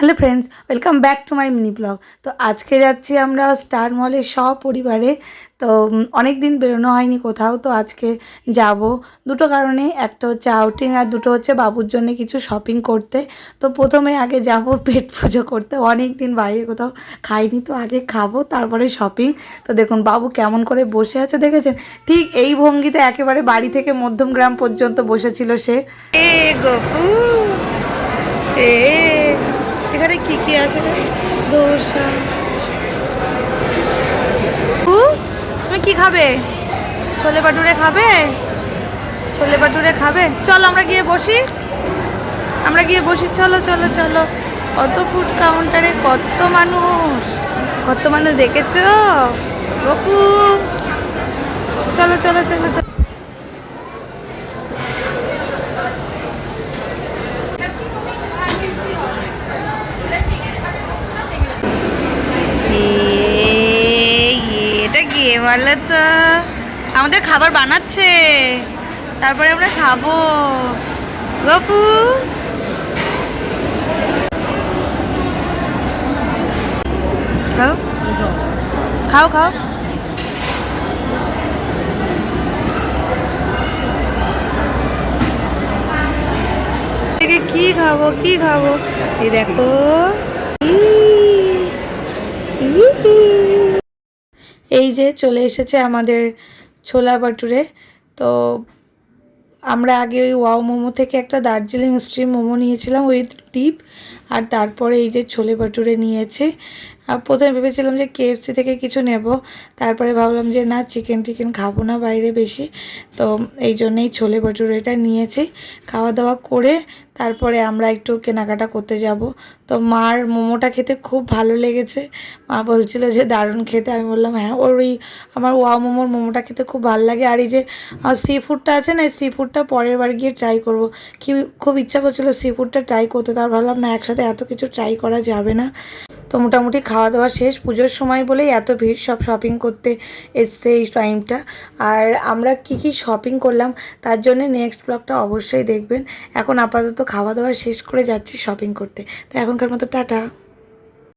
Hello friends, welcome back to my mini blog. তো আজকে যাচ্ছি আমরা স্টার মলে সপরিবারে। তো অনেক দিন বেরোনো হয়নি কোথাও, তো আজকে যাব। দুটো কারণে, একটা হচ্ছে আউটিং আর দুটো হচ্ছে বাবুর জন্য কিছু শপিং করতে। তো প্রথমে আগে যাব পেট পুজো করতে অনেক দিন বাইরে কোথাও খাইনি, তো আগে খাব, তারপরে শপিং তো দেখুন, বাবু কেমন করে বসে আছে দেখেছেন? ঠিক এই ভঙ্গিতে একেবারে বাড়ি থেকে মধ্যমগ্রাম পর্যন্ত বসেছিল সে। কি কি আছে? দোসা। তুমি কি খাবে? ছোলে বাটুরে খাবে? ছোলে বাটুরে খাবে? চলো আমরা গিয়ে বসি। আমরা গিয়ে বসি। চলো চলো চলো। কত ফুড কাউন্টারে কত মানুষ। কত মানুষ দেখেছ? গপু। চলো চলো চলো চলো। তো আমাদের খাবার বানাচ্ছে। তারপরে আমরা খাব। গপু। খাও। খাও কি খাব কি খাব? দেখো। এই যে চলে এসেছে আমাদের ছোলা বাটুরে। তো আমরা আগে ওই ওয়াও মোমো থেকে একটা দার্জিলিং স্ট্রিম মোমো নিয়েছিলাম ওই টিপ আর তারপরে এই যে ছোলে বাটুরে নিয়েছি। প্রথমে ভেবেছিলাম যে কেএফসি থেকে কিছু নেব। তারপরে ভাবলাম যে না চিকেন টিকেন খাব না বাইরে বেশি। তো এই জন্যেই ছোলে বাটুরেটা নিয়েছি। খাওয়া দাওয়া করে তারপরে আমরা একটু কেনাকাটা করতে যাব। তো মার মোমোটা খেতে খুব ভালো লেগেছে। মা বলছিল যে, দারুণ খেতে। আমি বললাম হ্যাঁ ওর ওই আমার ওয়া মোমোর মোমোটা খেতে খুব ভালো লাগে। আর এই যে সি ফুডটা আছে না সি ফুডটা পরের বার গিয়ে ট্রাই করব। কি খুব ইচ্ছা করছিল সি ফুডটা ট্রাই করতে। তার ভাবলাম না, একসাথে এত কিছু ট্রাই করা যাবে না। তো মোটামুটি খাওয়া দাওয়া শেষ, পুজোর সময় বলেই এত ভিড় সব শপিং করতে এসছে এই টাইমটা আর আমরা কি কি শপিং করলাম, তার জন্য নেক্সট ব্লগটা অবশ্যই দেখবেন। এখন আপাতত খাওয়া দাওয়া শেষ করে যাচ্ছি শপিং করতে। তো এখনকার মতো টাটা।